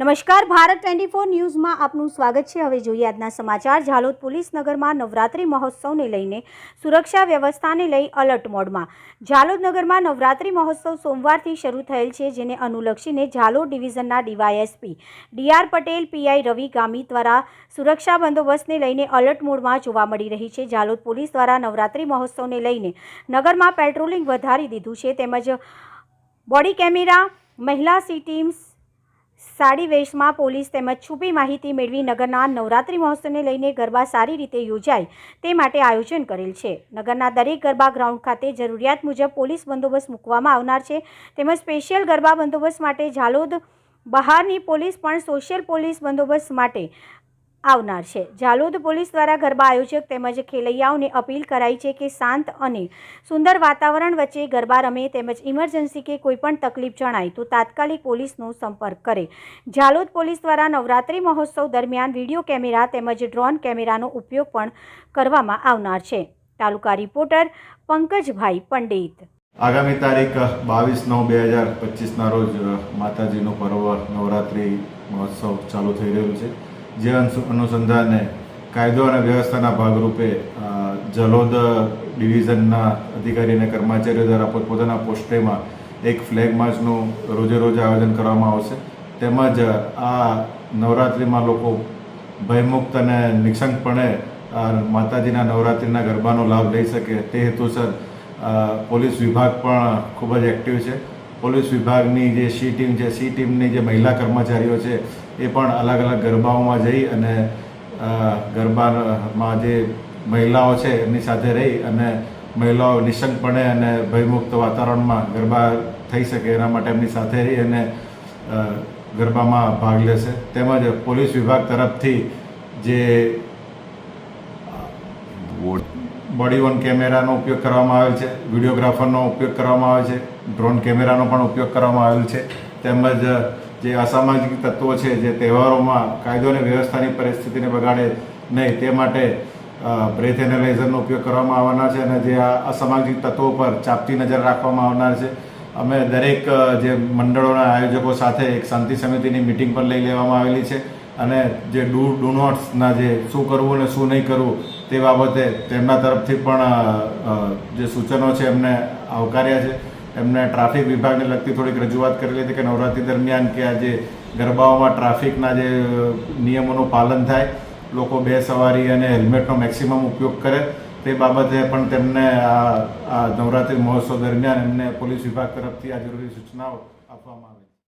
નમસ્કાર, Bharat twenty four ન્યૂઝમાં આપનું સ્વાગત છે. હવે જોઈએ આજના સમાચાર. ઝાલોદ પોલીસ નગરમાં નવરાત્રિ મહોત્સવને લઈને સુરક્ષા વ્યવસ્થાને લઈ અલર્ટ મોડમાં. ઝાલોદ નગરમાં નવરાત્રિ મહોત્સવ સોમવારથી શરૂ થયેલ છે, જેને અનુલક્ષીને Jhalod ડિવિઝનના DYSP DR Patel PI Ravi Gami દ્વારા સુરક્ષા બંદોબસ્તને લઈને અલર્ટ મોડમાં જોવા મળી રહી છે. ઝાલોદ પોલીસ દ્વારા નવરાત્રિ મહોત્સવને લઈને નગરમાં પેટ્રોલિંગ વધારી દીધું છે. તેમજ બોડી કેમેરા, મહિલા સી ટીમ્સ સાડી વેશમાં પોલીસ તેમજ છુપી માહિતી મેળવી નગરના નવરાત્રિ મહોત્સવને લઈને ગરબા સારી રીતે યોજાય તે માટે આયોજન કરેલ છે. નગરના દરેક ગરબા ગ્રાઉન્ડ ખાતે જરૂરિયાત મુજબ પોલીસ બંદોબસ્ત મૂકવામાં આવનાર છે. તેમજ સ્પેશિયલ ગરબા બંદોબસ્ત માટે ઝાલોદ બહારની પોલીસ પણ સોશિયલ પોલીસ બંદોબસ્ત માટે આવનાર છે. જાલોદ પોલીસ દ્વારા ગરબા આયોજક તેમજ ખેલૈયાઓને અપીલ કરાઈ છે કે શાંત અને સુંદર વાતાવરણ વચ્ચે ગરબા રમે તેમજ ઇમરજન્સી કે કોઈપણ તકલીફ જણાય તો તાત્કાલિક પોલીસનો સંપર્ક કરે. જાલોદ પોલીસ દ્વારા નવરાત્રિ મહોત્સવ દરમિયાન વીડિયો કેમેરા તેમજ ડ્રોન કેમેરાનો ઉપયોગ પણ કરવામાં આવનાર છે. તાલુકા રિપોર્ટર પંકજભાઈ પંડિત. આગામી તારીખ બાવીસ નવ બે હજાર પચીસના રોજ માતાજીનું પર્વ નવરાત્રિ મહોત્સવ ચાલુ થઈ રહ્યું છે. જે અનુ- અનુસંધાને કાયદો અને વ્યવસ્થાના ભાગરૂપે જલોદ ડિવિઝનના અધિકારી અને કર્મચારીઓ દ્વારા પોતપોતાના પોસ્ટેમાં એક ફ્લેગ માર્ચનું રોજે રોજ આયોજન કરવામાં આવશે. તેમજ આ નવરાત્રિમાં લોકો ભયમુક્ત અને નિશંકપણે માતાજીના નવરાત્રિના ગરબાનો લાભ લઈ શકે તે હેતુસર પોલીસ વિભાગ પણ ખૂબ જ એક્ટિવ છે. પોલીસ વિભાગની જે સી ટીમ છે, સી ટીમની જે મહિલા કર્મચારીઓ છે એ પણ અલગ અલગ ગરબાઓમાં જઈ અને ગરબામાં જે મહિલાઓ છે એમની સાથે રહી અને મહિલાઓ નિશંકપણે અને ભયમુક્ત વાતાવરણમાં ગરબા થઈ શકે એના માટે એમની સાથે રહી અને ગરબામાં ભાગ લેશે. તેમજ પોલીસ વિભાગ તરફથી જે બોડી વન કેમેરાનો ઉપયોગ કરવામાં આવેલ છે, વિડીયોગ્રાફરનો ઉપયોગ કરવામાં આવે છે, ડ્રોન કેમેરાનો પણ ઉપયોગ કરવામાં આવેલ છે. તેમજ જે અસામાજિક તત્વો છે, જે તહેવારોમાં કાયદો અને વ્યવસ્થાની પરિસ્થિતિને બગાડે નહીં, તે માટે બ્રેથ એનાલાઇઝરનો ઉપયોગ કરવામાં આવવાના છે અને જે આ અસામાજિક તત્વો પર ચાપતી નજર રાખવામાં આવનાર છે. અમે દરેક જે મંડળોના આયોજકો સાથે એક શાંતિ સમિતિની મિટિંગ પણ લઈ લેવામાં આવેલી છે અને જે ડુ ડુ નોટ્સના જે શું કરવું અને શું નહીં કરવું તે બાબતે તેમના તરફથી પણ જે સૂચનો છે એમને આવકાર્યા છે. એમને ટ્રાફિક વિભાગને લગતી થોડીક રજૂઆત કરેલી હતી કે નવરાત્રિ દરમિયાન કે આ જે ગરબાઓમાં ટ્રાફિકના જે નિયમોનું પાલન થાય, લોકો બે સવારી અને હેલ્મેટનો મેક્સિમમ ઉપયોગ કરે. તે બાબતે પણ તેમને આ નવરાત્રિ મહોત્સવ દરમિયાન એમને પોલીસ વિભાગ તરફથી આ જરૂરી સૂચનાઓ આપવામાં આવી.